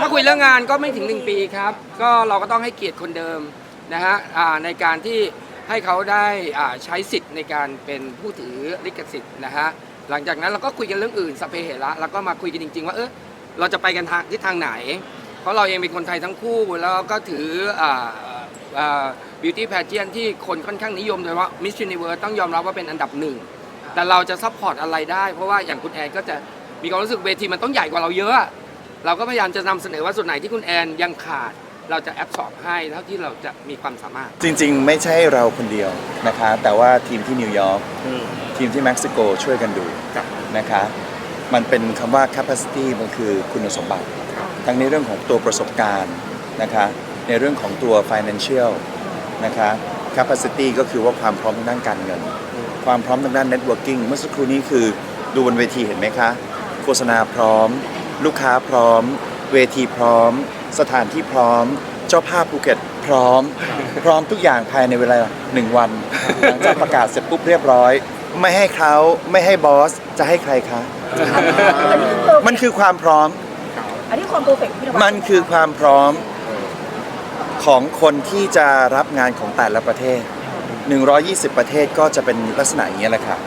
ถ้าคุยเรื่องงานก็ไม่ถึง 1 ปีครับ ก็เราก็ต้องให้เกียรติคนเดิมนะฮะอ่าในการที่ให้เขาได้อ่าใช้สิทธิ์ในการเป็นผู้ถือลิขสิทธิ์นะฮะหลังจากนั้นเราก็คุยกันเรื่องอื่นสพเปเหระแล้วก็มาคุยกันจริง ๆ ว่าเออเราจะไปกันทางทิศทางไหน เพราะเราเองเป็นคนไทยทั้งคู่แล้วก็ถืออ่าอ่า beauty pageant ที่คนค่อนข้างนิยมโดยเฉพาะ Miss Universe ต้องยอมรับว่าเป็นอันดับหนึ่งแต่เราจะซัพพอร์ตอะไรได้ เพราะว่าอย่างคุณแอนก็จะมีความรู้สึกเวทีมันต้องใหญ่กว่าเราเยอะ เราก็พยายามจะนำเสนอว่าส่วนไหนที่คุณแอนยังขาด เราจะแอบสอบให้เท่าที่เราจะมีความสามารถ จริง ๆ ไม่ใช่เราคนเดียวนะคะ แต่ว่าทีมที่นิวยอร์กทีมที่เม็กซิโกช่วยกันดูนะคะ มันเป็นคำว่า capacity มันคือคุณสมบัติ ทั้งในเรื่องของตัวประสบการณ์นะคะ ในเรื่องของตัว financial นะคะ capacity ก็คือว่าความพร้อมทางด้านการเงิน ความพร้อมทางด้าน networking เมื่อสักครู่นี้คือดูบนเวทีเห็นไหมคะ โฆษณาพร้อม ลูกค้าพร้อม เวทีพร้อม สถานที่พร้อม เจ้าภาพภูเก็ตพร้อม พร้อมทุกอย่างภายในเวลาหนึ่งวัน หลังจากประกาศเสร็จปุ๊บเรียบร้อย ไม่ให้เขาไม่ให้บอส จะให้ใครคะ มันคือความพร้อม อันนี้ความเพอร์เฟกต์พี่นวัดมันคือความพร้อมของคนที่จะรับงานของแต่ละประเทศ 120 ประเทศก็จะเป็นลักษณะอย่างนี้ยแหละค่ะ